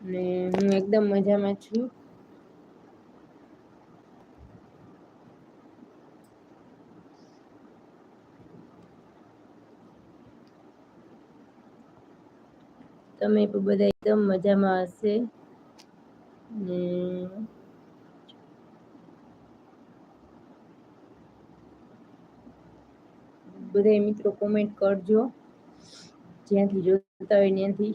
ને હું એકદમ મજામાં છું. તમે પણ બધા એકદમ મજામાં હશે. ને બધા મિત્રો કોમેન્ટ કરજો. જ્યાંથી જોતા હોય ત્યાંથી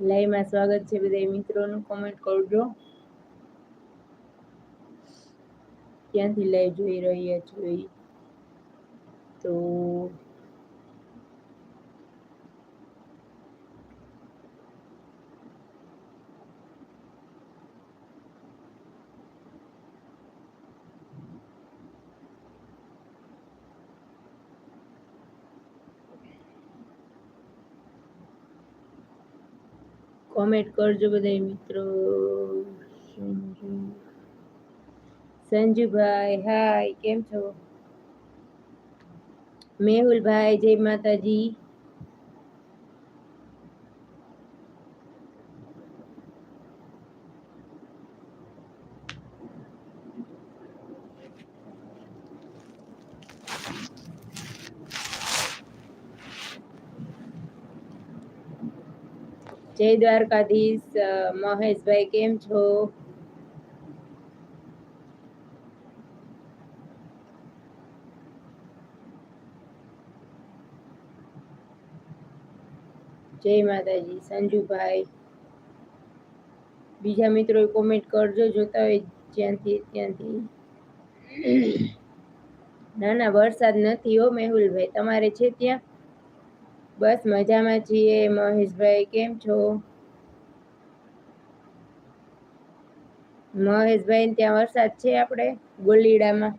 લાઈવમાં સ્વાગત છે બધા મિત્રોનું. કોમેન્ટ કરજો. ક્યાંથી લાઈવ જોઈ રહ્યા છો તો કોમેન્ટ કરજો બધા મિત્રો સંજુભાઈ હાય કેમ છો મેહુલભાઈ જય માતાજી જય દ્વારકાધીશ મહેશભાઈ કેમ છો જય માતાજી સંજુભાઈ બીજા મિત્રો કોમેન્ટ કરજો જોતા હોય જ્યાંથી ત્યાંથી ના ના વરસાદ નથી હો મેહુલભાઈ તમારે છે ત્યાં બસ મજામાં છીએ. મહેશભાઈ કેમ છો? મહેશભાઈ ત્યાં વરસાદ છે આપણે ગોલીડામાં